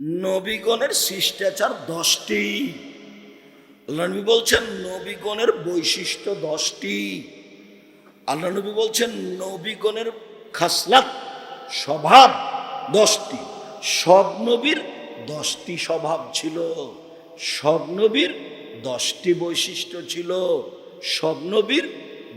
নবীগণের শিষ্টাচার দশটি। আল্লাহ নবী বলছেন, নবীগণের বৈশিষ্ট্য দশটি। আল্লাহ নবী বলছেন, নবীগণের খাসলাত, স্বভাব দশটি। সব নবীর দশটি স্বভাব ছিল। সব নবীর দশটি বৈশিষ্ট্য ছিল। সব নবীর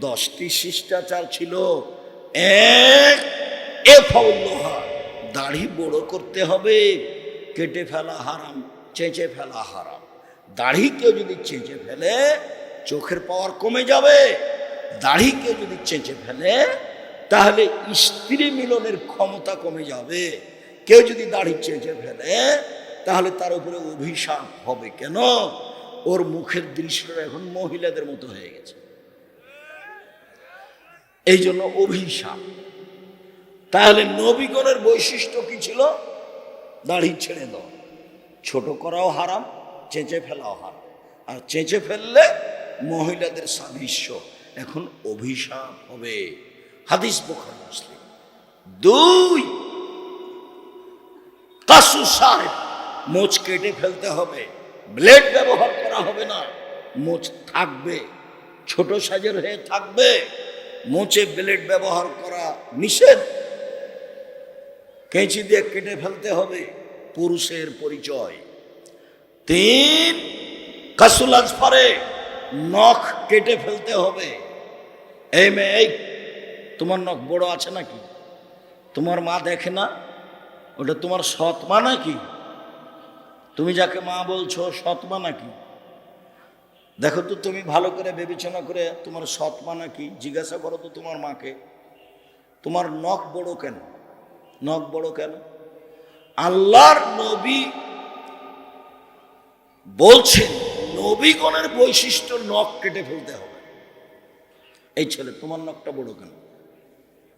দশটি শিষ্টাচার ছিল। এক এ ফাউল্লোহা দাড়ি বড় করতে হবে। কেটে ফেলা হারাম, চেঁচে ফেলা হারাম। দাড়ি কেউ যদি চেঁচে ফেলে, চোখের পাওয়ার কমে যাবে। দাড়ি কেউ যদি চেঁচে ফেলে, তাহলে স্ত্রী মিলনের ক্ষমতা কমে যাবে। কেউ যদি দাড়ি চেঁচে ফেলে, তাহলে তার উপরে অভিশাপ হবে। কেন? ওর মুখের দৃশ্যটা এখন মহিলাদের মতো হয়ে গেছে। এই জন্য অভিশাপ। তাহলে নবীগণের বৈশিষ্ট্য কি ছিল? দাড়ি ছেড়ে দাও। ছোট করাও হারাম, চেঁচে ফেলাও হারাম। আর চেঁচে ফেললে মহিলাদের সাদৃশ্য এখন অভিশাপ হবে। হাদিস বোখার, মুসলিম। দুই, কাসু সাহেব, মোচ কেটে ফেলতে হবে। ব্লেড ব্যবহার করা হবে না। মোচ থাকবে, ছোট সাইজের হয়ে থাকবে। মোচে ব্লেড ব্যবহার করা নিষেধ। কেঁচি দিয়ে কেটে ফেলতে হবে। পুরুষের পরিচয়। তিন কাসুলাজ পরে নখ কেটে ফেলতে হবে। এই মেয়ে, এই, তোমার নখ বড় আছে নাকি? তোমার মা দেখে না? ওটা তোমার সৎ মা নাকি? তুমি যাকে মা বলছো, সৎ মা নাকি? দেখো তো তুমি ভালো করে বিবেচনা করে তোমার সৎ মা নাকি? জিজ্ঞাসা করো তো তোমার মাকে। তোমার নখ বড় কেন? নখ বড় কেন? আল্লাহর নবী বলছেন, নবীগণের বৈশিষ্ট্য নখ কেটে ফেলতে হবে। এই ছেলে, তোমার নখটা বড় কেন?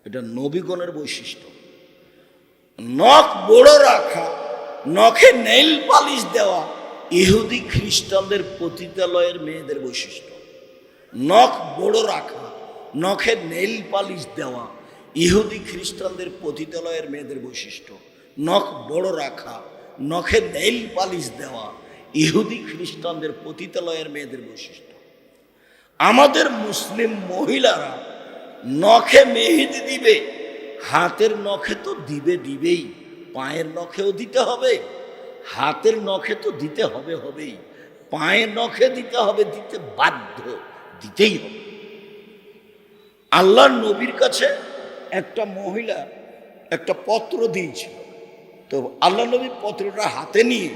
এটা নবীগণের বৈশিষ্ট্য। নখ বড় রাখা, নখে নেইল পালিশ দেওয়া, ইহুদি খ্রিস্টানদের পতিতালয়ের মেয়েদের বৈশিষ্ট্য। নখ বড় রাখা, নখে নেইল পালিশ দেওয়া, ইহুদি খ্রিস্টানদের পতিতালয়ের মেয়েদের বৈশিষ্ট্য। নখ বড় রাখা, নখে নেইল পালিশ দেওয়া, ইহুদি খ্রিস্টানদের পতিতালয়ের মেয়েদের বৈশিষ্ট্য। আমাদের মুসলিম মহিলারা নখে মেহেদি দিবে, হাতের নখে তো দিবে দিবেই, পায়ের নখেও দিতে হবে, হাতের নখে তো দিতে হবে হবেই, পায়ের নখে দিতে হবে, দিতে বাধ্য, দিতেই হবে। আল্লাহর নবীর কাছে একটা মহিলা একটা পত্র দিয়েছিল তো আল্লাহ নবী পত্রটা হাতে নিয়ে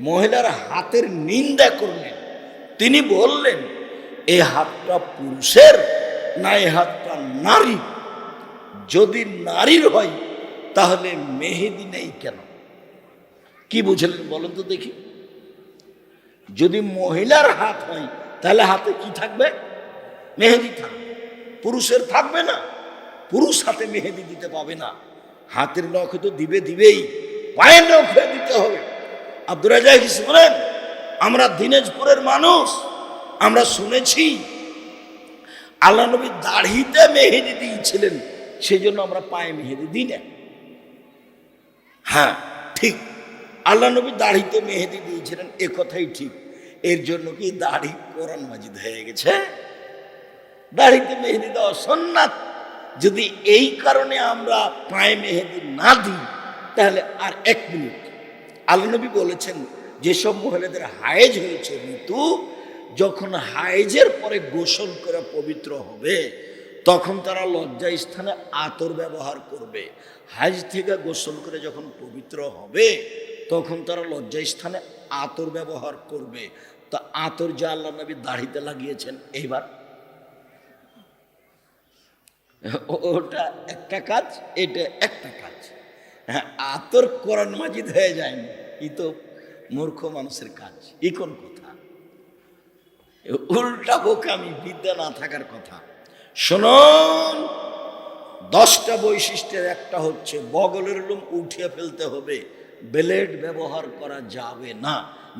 মহিলার হাতের নিন্দা করলেন। তিনি বললেন এই হাতটা পুরুষের না এই হাতটা নারী? যদি নারীর হয়, তাহলে মেহেদি নেই কেন? কি বুঝলেন বলেন তো দেখি। যদি মহিলার হাত হয়, তাহলে হাতে কি থাকবে? মেহেদি থাকবে। পুরুষের থাকবে না। পুরুষ হাতে মেহেদি দিতে পাবে না। হাতের নখে তো দিবে দিবেই, পায়ের নখে দিতে হবে। আব্দুর বলেন আমরা দিনাজপুরের মানুষ, আমরা শুনেছি। আল্লাহ নবী দাড়িতে মেহেদি দিয়েছিলেন সেই জন্য আমরা পায়ে মেহেদি দিই না। হ্যাঁ ঠিক। আল্লাহ নবী দাড়িতে মেহেদি দিয়েছিলেন, এ কথাই ঠিক। এর জন্য কি দাড়ি কোরআন মাজিদ হয়ে গেছে? দাড়িতে মেহেদি দেওয়া সন্ন্যাত। যদি এই কারণে আমরা পায়ে মেহেদি না দিই, তাহলে আর এক মিনিট। আল্লাহ নবী বলেছেন, যেসব মহিলাদের হায়েজ হয়েছে ঋতু, যখন হায়েজের পরে গোসল করে পবিত্র হবে, তখন তারা লজ্জা স্থানে আতর ব্যবহার করবে। হাজ থেকে গোসল করে যখন পবিত্র হবে, তখন তারা লজ্জা স্থানে আতর ব্যবহার করবে। তা আতর যা আল্লাহ নবী দাড়িতে লাগিয়েছেন, এইবার ওটা একটা কাজ, এটা একটা কাজ। হ্যাঁ আতর কোরআন মাজিদ হয়ে যায়নি, ই তো মূর্খ মানুষের কাজ, ই কোন কথা? উল্টা হোক আমি, বিদ্যা না থাকার কথা। শুনুন, দশটা বৈশিষ্ট্যের একটা হচ্ছে, বগলের লোম উঠিয়ে ফেলতে হবে, ব্লেড ব্যবহার করা যাবে না,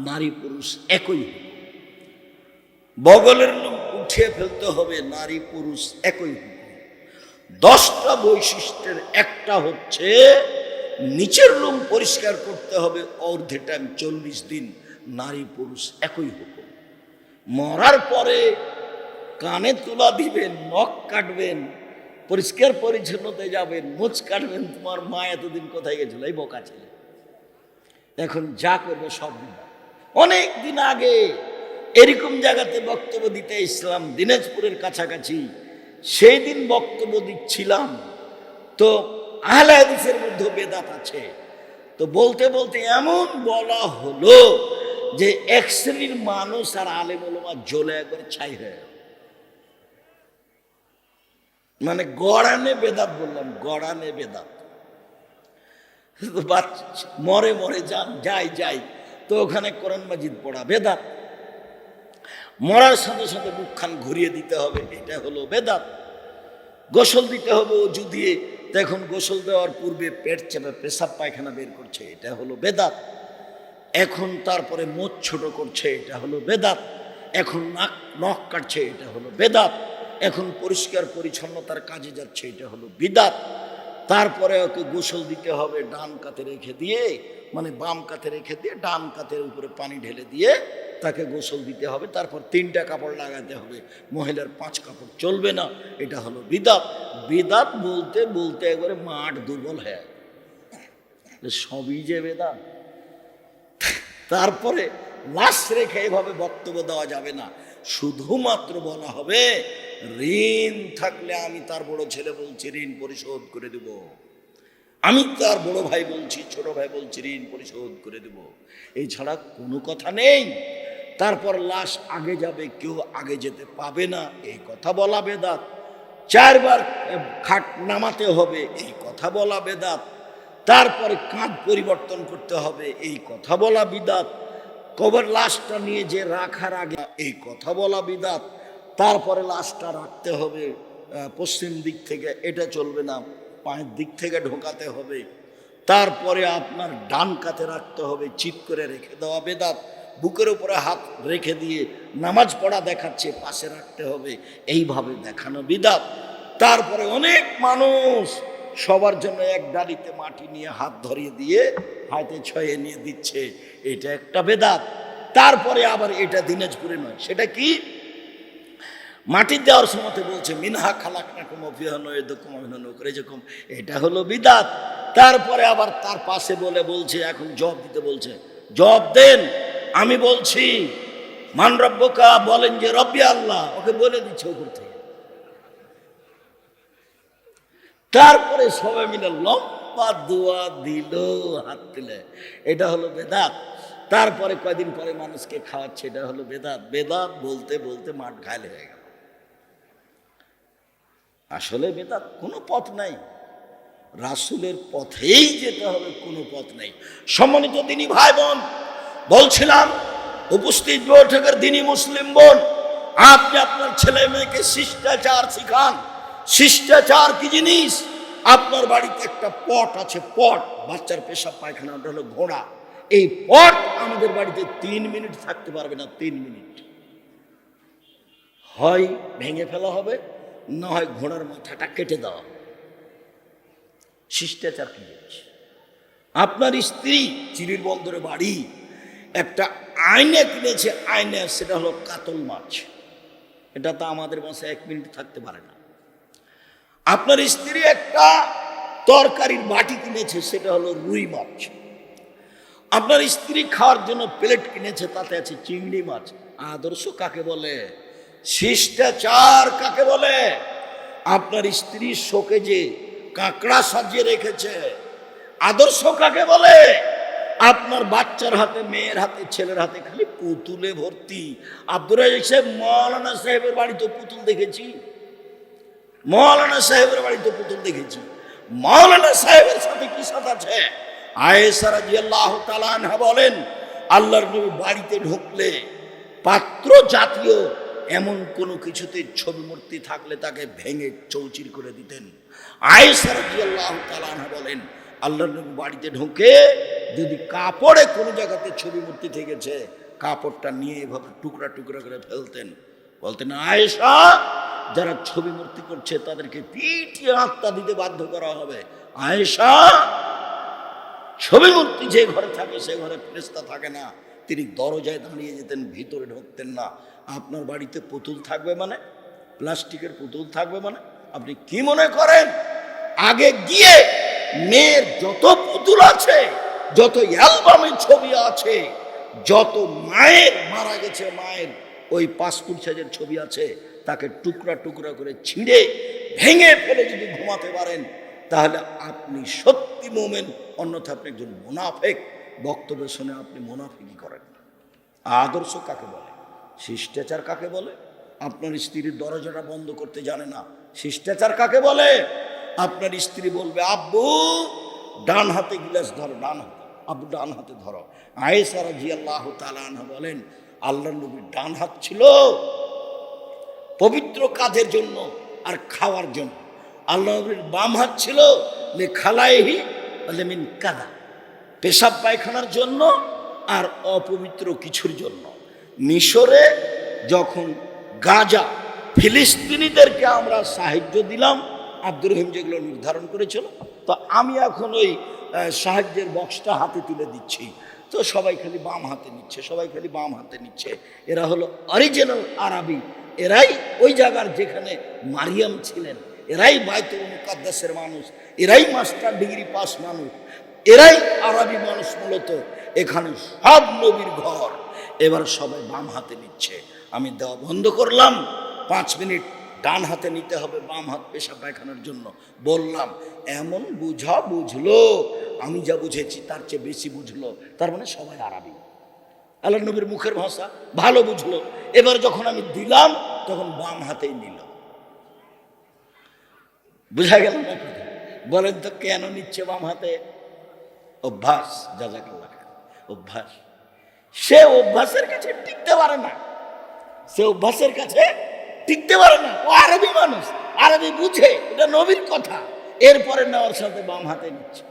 নারী পুরুষ একই বগলের লোম উঠিয়ে ফেলতে হবে, নারী পুরুষ একই হবে। দশটা বৈশিষ্ট্যের একটা হচ্ছে নিচের রুম পরিষ্কার করতে হবে অর্ধে টাইম চল্লিশ দিন, নারী পুরুষ একই হুকুম। মরার পরে কানে তুলা দিবেন, নখ কাটবেন, পরিষ্কার পরিচ্ছন্নতে যাবেন মুচ কাটবেন, তোমার মা এতদিন কোথায় গেছিল? এই বোকা ছেলে। এখন যা করবে সব অনেক দিন আগে এরকম জায়গাতে বক্তব্য দিতে ইসলাম দিনাজপুরের কাছাকাছি। সেই দিন বক্তব্য দিচ্ছিলাম। তো আহলে হাদিসের মধ্যে বেদাত আছে। তো বলতে বলতে এমন বলা হলো যে এক শ্রেণির মানুষ আর আলেম ওলমা জ্বলে একবার ছাই হয়ে মানে গড়ানে বেদাত বললাম, গড়ানে বেদাত। মরে মরে যান, যাই যাই। তো ওখানে কোরআন মাজিদ পড়া, বেদাত। মরার সাথে সাথে মুখখান ঘুরিয়ে দিতে হবে, এটা হলো বেদাত। গোসল দিতে হবে অজু দিয়ে এখন গোসল দেওয়ার পূর্বে পেট চেপে পেশাব পায়খানা বের করছে, এটা হলো বেদাত। এখন তারপরে মোচ ছোট করছে, এটা হলো বেদাত। এখন নাক, নখ কাটছে, এটা হলো বেদাত। এখন পরিষ্কার পরিচ্ছন্নতার কাজে যাচ্ছে, এটা হলো বিদাত। তারপরে ওকে গোসল দিতে হবে, ডান কাতে রেখে দিয়ে মানে বাম কাতে রেখে দিয়ে, ডান কাতের উপরে পানি ঢেলে দিয়ে তাকে গোসল দিতে হবে, তারপর তিনটা কাপড় লাগাতে হবে। মহিলার পাঁচ কাপড়। চলবে না, এটা হলো বিদাত। বিদাত বলতে বলতে একবারে মাঠ দুর্বল হয়ে। সবই যে বেদাত। তারপরে লাশ রেখে এভাবে বক্তব্য দেওয়া যাবে না। শুধুমাত্র বলা হবে, ঋণ থাকলে আমি তার বড় ছেলে বলছি, ঋণ পরিশোধ করে দেব। আমি তার বড় ভাই বলছি, ছোট ভাই বলছি, ঋণ পরিশোধ করে দেব। এছাড়া কোনো কথা নেই। তারপর লাশ আগে যাবে, কেউ আগে যেতে পাবে না। এই কথা বলা বেদাত। চারবার খাট নামাতে হবে, এই কথা বলা বেদাত। তারপরে কাঁধ পরিবর্তন করতে হবে, এই কথা বলা বিদাত। কবর লাশটা নিয়ে যে রাখার আগে, এই কথা বলা বিদাত। তারপরে লাশটা রাখতে হবে পশ্চিম দিক থেকে, এটা চলবে না, পায়ের দিক থেকে ঢোকাতে হবে। তারপরে আপনার ডান কাতে রাখতে হবে চিৎ করে রেখে দেওয়া বেদাত। বুকের উপরে হাত রেখে দিয়ে নামাজ পড়া দেখাচ্ছে, পাশে রাখতে হবে। এইভাবে দেখানো বিদাত। তারপরে অনেক মানুষ সবার জন্য এক ডালিতে মাটি নিয়ে হাত ধরিয়ে দিয়ে হাতে ছয়ে নিয়ে দিচ্ছে। এটা একটা বেদাত। তারপরে আবার এটা দিনাজপুরে নয়। সেটা কি? মাটি দেওয়ার সময় বলছে, মিনহা খালাক না কুম অভিহনকুম করে যেরকম, এটা হলো বিদাত। তারপরে আবার তার পাশে বলে, বলছে, এখন জব দিতে বলছে জব দেন। আমি বলছি, মান রব্বকা বলেন যে, রব্বি আল্লাহ, ওকে বলে দিচ্ছে ওপর থেকে। তারপরে সবাই মিলে লম্বা দোয়া দিল হাত দিলে এটা হলো বেদাত। তারপরে কয়দিন পরে মানুষকে খাওয়াচ্ছে, এটা হলো বেদাত। বেদাত বলতে বলতে মাঠ ঘায়ল হয়ে গেল। আসলে বেদাত কোনো পথ নাই। রাসুলের পথেই যেতে হবে, কোনো পথ নেই। সম্মানিত তিনি ভাই বোন বলছিলাম, উপস্থিত বৈঠকের দিনী মুসলিম বোন, আপনি আপনার ছেলে মেয়েকে শিষ্টাচার শিখান। শিষ্টাচার কি জিনিস? আপনার বাড়িতে একটা পট আছে, পট। বাচ্চার পেশাব পায়খানা, ওটা হলো ঘোড়া। এই পট আমাদের বাড়িতে তিন মিনিট থাকতে পারবে না, তিন মিনিট। হয় ভেঙে ফেলা হবে, না হয় ঘোড়ার মাথাটা কেটে দেওয়া হবে। শিষ্টাচার কি আপনার স্ত্রী চিরির বন্দরে বাড়ি একটা আয়না কিনেছে, আয়না, সেটা হলো কাতল মাছ। এটা তো আমাদের বাসায় এক মিনিট থাকতে পারে না। আপনার স্ত্রী একটা তরকারির বাটি কিনেছে, সেটা হলো রুই মাছ। আপনার স্ত্রী খাওয়ার জন্য প্লেট কিনেছে, তাতে আছে চিংড়ি মাছ। আদর্শ কাকে বলে? শিষ্টাচার কাকে বলে? আপনার স্ত্রী শোকে যে কাঁকড়া সাজিয়ে রেখেছে। আদর্শ কাকে বলে? আপনার বাচ্চার হাতে, মেয়ের হাতে, ছেলের হাতে খালি পুতুলে ভর্তি। আব্দুর রাজাক সাহেব, মৌলানা সাহেবের বাড়িতে পুতুল দেখেছি। মৌলানা সাহেবের বাড়িতে পুতুল দেখেছি। মৌলানা সাহেবের সাথে কি সাথ আছে? আয়েসা রাদিয়াল্লাহু তাআলা আনহা বলেন, আল্লাহর নবী বাড়িতে ঢুকলে পাত্র জাতীয় এমন কোনো কিছুতে ছবি মূর্তি থাকলে তাকে ভেঙে চৌচির করে দিতেন। আয়েসা রাদিয়াল্লাহু তাআলা আনহা বলেন আল্লাহর নবী বাড়িতে ঢুকে যদি কাপড়ে কোনো জায়গাতে ছবি মূর্তি থেকেছে, কাপড়টা নিয়ে এভাবে টুকরা টুকরা করে ফেলতেন। বলতেন, আয়েশা, যারা ছবি মূর্তি করছে, তাদেরকে পিটিয়ে আত্মা দিতে বাধ্য করা হবে। আয়েশা, ছবি মূর্তি যে ঘরে থাকে, সে ঘরে ফেরেস্তা থাকে না। তিনি দরজায় দাঁড়িয়ে যেতেন, ভিতরে ঢুকতেন না। আপনার বাড়িতে পুতুল থাকবে মানে? প্লাস্টিকের পুতুল থাকবে মানে? আপনি কি মনে করেন? আগে গিয়ে মেয়ের যত পুতুল আছে, যত অ্যালবামের ছবি আছে, যত মায়ের মারা গেছে মায়ের, ওই পাসপোর্ট সাইজের ছবি আছে, তাকে টুকরা টুকরা করে ছিঁড়ে ভেঙে ফেলে যদি ঘুমাতে পারেন, তাহলে আপনি সত্যি মোমেন অন্যথা আপনি একজন মোনাফেক। বক্তব্য শুনে আপনি মোনাফিকি করেন আদর্শ কাকে বলে? শিষ্টাচার কাকে বলে? আপনার স্ত্রীর দরজাটা বন্ধ করতে জানে না। শিষ্টাচার কাকে বলে? আপনার স্ত্রী বলবে, আব্বু, ডান হাতে গিলাস ধরো, ডান হাতে। আব্বু, ডান হাতে ধরো। আয়েসারা জি আল্লাহ তালানহা বলেন আল্লাহ নবীর ডান হাত ছিল পবিত্র কাজের জন্য আর খাওয়ার জন্য। আল্লাহ নবীর বাম হাত ছিল খালাইহি মিন কাদা পেশাব পায়খানার জন্য আর অপবিত্র কিছুর জন্য। মিশরে যখন গাজা ফিলিস্তিনিদেরকে আমরা সাহায্য দিলাম আব্দুর রহিম যেগুলো নির্ধারণ করেছিল, তো আমি এখন ওই সাহায্যের বক্সটা হাতে তুলে দিচ্ছি। তো সবাই খালি বাম হাতে নিচ্ছে, সবাই খালি বাম হাতে নিচ্ছে। এরা হলো অরিজিনাল আরবি। এরাই ওই জায়গার যেখানে মারিয়াম ছিলেন। এরাই বাইতুল মুকাদ্দাসের মানুষ। এরাই মাস্টার ডিগ্রি পাস মানুষ। এরাই আরবি মানুষ মূলত। এখানে সব নবীর ঘর। এবার সবাই বাম হাতে নিচ্ছে। আমি দেওয়া বন্ধ করলাম। পাঁচ মিনিট ডান হাতে নিতে হবে, বাম হাত পেশা পায়খানার জন্য। বললাম, এমন বুঝা বুঝলো, আমি যা বুঝেছি তার চেয়ে বেশি বুঝলো। তার মানে সবাই আরবি। আল্লাহ নবীর মুখের ভাষা ভালো বুঝলো। এবার যখন আমি দিলাম, তখন বাম হাতেই নিল। বুঝা গেল না? বলেন তো, কেন নিচ্ছে বাম হাতে? অভ্যাস, জাজাকাল্লাহ খান। অভ্যাস। সে অভ্যাসের কাছে টিকতে পারে না। সে অভ্যাসের কাছে টিকতে পারে না। ও আরবি মানুষ। আরবি বুঝে, এটা নবীর কথা। এরপরে নেওয়ার সাথে বাম হাতে নিচ্ছে।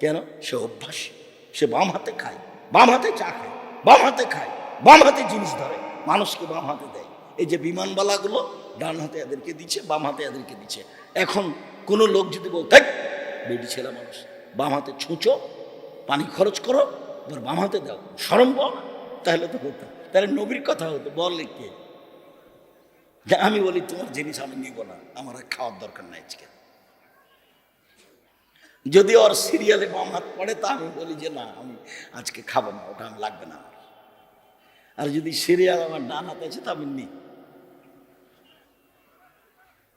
কেন? সে অভ্যাস। সে বাম হাতে খায়। বাম হাতে চা খায়। বাম হাতে খায়। বাম হাতে জিনিস ধরে। মানুষকে বাম হাতে দেয়। এই যে বিমানবালাগুলো ডান হাতে এদেরকে দিচ্ছে, বাম হাতে এদেরকে দিচ্ছে। এখন কোনো লোক যদি বলতে বেডি ছেলে মানুষ, বাম হাতে ছুঁচো, পানি খরচ করো, এবার বাম হাতে দাও সরম পাও তাহলে তো হতো। তাহলে নবীর কথা হতো বললে কে? আমি বলি, তোমার জিনিস আমি নিব না। আমার খাওয়ার দরকার নাই আজকে। যদি ওর সিরিয়ালে বাম হাত পড়ে, তা আমি বলি যে, না, আমি আজকে খাব না, ওটা আমি লাগবে না আর যদি সিরিয়াল আমার ডান হাতে আছে, তা আমি নিই।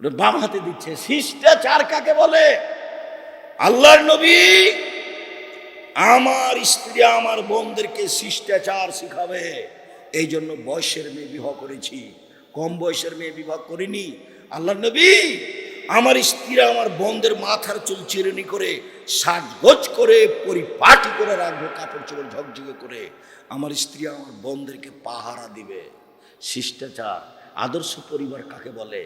বাম হাতে দিচ্ছে। শিষ্টাচার কাকে বলে? আল্লাহর নবী আমার স্ত্রী, আমার বোনদেরকে শিষ্টাচার শিখাবে। এই জন্য বয়সের মেয়ে বিবাহ করেছি। কম বয়সের মেয়ে বিবাহ করিনি। আল্লাহ নবী আমার স্ত্রীরা আমার বোনদের মাথার চুল চিরুনি করে সাজগোজ করে, পরিপাটি করে রাখব, কাপড় চোপড় ঝকঝকে করে। আমার স্ত্রী আমার বোনদেরকে পাহারা দিবে। শিষ্টাচার, আদর্শ পরিবার কাকে বলে?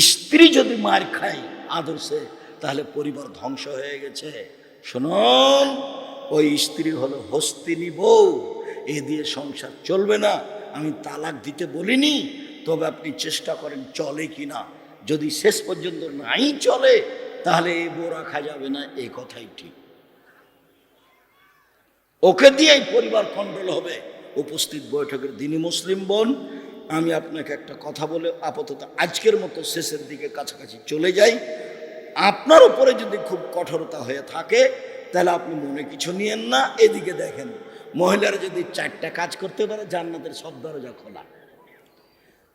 স্ত্রী যদি মার খায় আদর্শে, তাহলে পরিবার ধ্বংস হয়ে গেছে। শুনুন, ওই স্ত্রী হলো হস্তিনী বউ। এ দিয়ে সংসার চলবে না। আমি তালাক দিতে বলিনি তবে আপনি চেষ্টা করেন, চলে কি না যদি শেষ পর্যন্ত নাই চলে, তাহলে এই বউ রাখা যাবে না এই কথাই ঠিক। ওকে দিয়েই পরিবার কন্ট্রোল হবে। উপস্থিত বৈঠকের দিনই মুসলিম বোন, আমি আপনাকে একটা কথা বলে আপাতত আজকের মতো শেষের দিকে কাছাকাছি চলে যাই। আপনার উপরে যদি খুব কঠোরতা হয়ে থাকে, তাহলে আপনি মনে কিছু নিয়েন না, এদিকে দেখেন। মহিলারা যদি চারটা কাজ করতে পারে, জান্নাতের সব দরজা খোলা।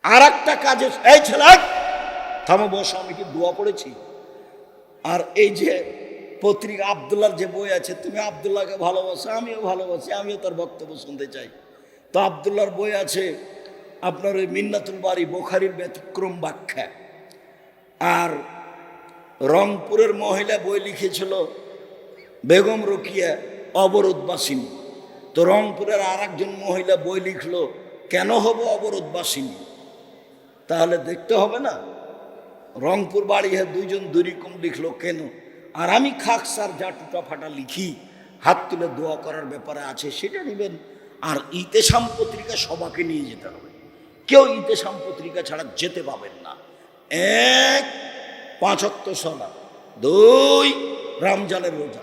আর একটা কাজে, এই ছেলে, থামো বসো, আমি কি দোয়া পড়েছি আর এই যে পত্রিকা আবদুল্লার যে বই আছে, তুমি আবদুল্লাহকে ভালোবাসো, আমিও ভালোবাসি, আমিও তার বক্তব্য শুনতে চাই। তো আবদুল্লার বই আছে, আপনার ওই মিন্নাতুল বাড়ি বোখারির ব্যতিক্রম ব্যাখ্যা। আর রংপুরের মহিলা বই লিখেছিল বেগম রকিয়া, অবরোধবাসিনী। তো রংপুরের আর মহিলা বই লিখলো, কেন হব অবরোধবাসিনী? তাহলে দেখতে হবে না। রংপুর বাড়ি হ্যাঁ দুইজন দুরিকম লিখলো কেন? আর আমি খাকসার যা টুটা ফাটা লিখি, হাত তুলে দোয়া করার ব্যাপারে আছে সেটা নেবেন। আর ইতেসাম পত্রিকা সবাকে নিয়ে যেতে হবে। কেউ ইতেসাম পত্রিকা ছাড়া যেতে পাবেন না। এক, পাঁচত্ব সলা। দুই, রমজানের রোজা।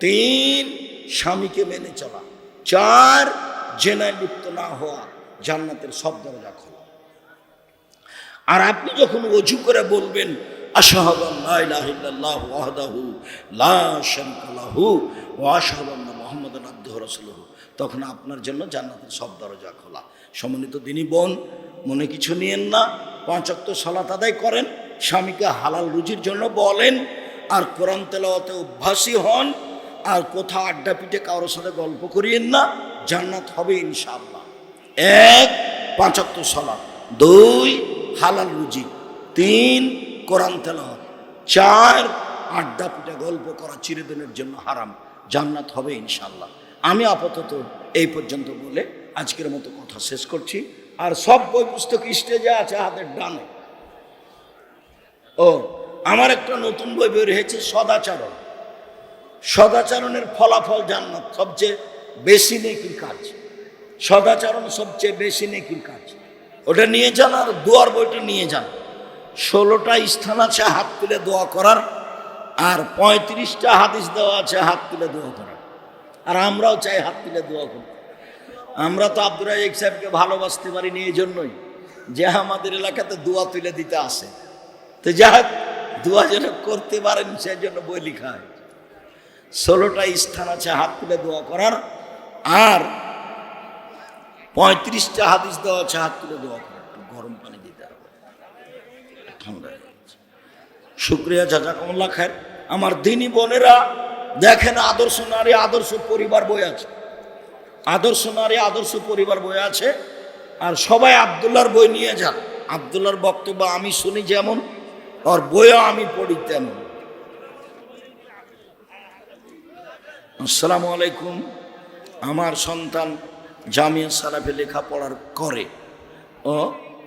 তিন, স্বামীকে মেনে চলা। চার, জেনায় লিপ্ত না হওয়া, জান্নাতের সব দরজা খোলা। আর আপনি যখন অজু করে বলবেন লা তখন আপনার জন্য জান্নাতের সব দরজা খোলা। সমন্বিত দিনী বোন, মনে কিছু নিয়েন না, পাঁচ ওয়াক্ত সালাত আদায় করেন, স্বামীকে হালাল রুজির জন্য বলেন, আর কোরআন তেলাওয়াতে অভ্যাসী হন, আর কোথাও আড্ডা পিঠে কারোর সাথে গল্প করিয়েন না, জান্নাত হবে ইনশাআল্লাহ। এক পাঁচাত্ত সলাপ দুই হালাল রুজি। তিন, কোরআন তেলাওয়াত। চার, আড্ডা পিঠা গল্প করা চিরদিনের জন্য হারাম। জান্নাত হবে ইনশাল্লাহ আমি আপাতত এই পর্যন্ত বলে আজকের মতো কথা শেষ করছি। আর সব বই পুস্তক স্টেজে আছে হাতের ডানে। ও, আমার একটা নতুন বই বের হয়েছে, সদাচরণ। সদাচরণের ফলাফল জান্নাত। সবচেয়ে বেশি নেকির কাজ। সদাচরণ সবচেয়ে বেশি নেকির কাজ। ওটা নিয়ে যান আর দোয়ার বইটা নিয়ে যান। ষোলোটা স্থান আছে, হাত তুলে দোয়া করার। আর পঁয়ত্রিশটা হাদিস দেওয়া আছে, হাত তুলে দোয়া করার। আর আমরাও চাই হাত তুলে দোয়া করি আমরা তো আব্দুর রাজাক সাহেবকে ভালোবাসতে পারিনি এই জন্যই যে আমাদের এলাকাতে দোয়া তুলে দিতে আসে। তো যাক দোয়া যেন করতে পারেন সেই জন্য বই লেখা হয়। ষোলোটা স্থান আছে, হাত তুলে দোয়া করার। আর পঁয়ত্রিশটা হাদিস দেওয়া আছে, হাত তুলে দোয়া করার একটু গরম পানি দিতে হবে। ঠান্ডা শুক্রিয়া জাজাকমল্লা খায়ের। আমার দিনী বোনেরা, দেখেন আদর্শ নারী, আদর্শ পরিবার বই আছে। আদর্শ নারী, আদর্শ পরিবার বই আছে। আর সবাই আবদুল্লার বই নিয়ে যান। আবদুল্লার বক্তব্য আমি শুনি যেমন, আর বইও আমি পড়ি তেমন। আসসালামু আলাইকুম। আমার সন্তান জামিয়া সালাফে লেখাপড়ার করে ও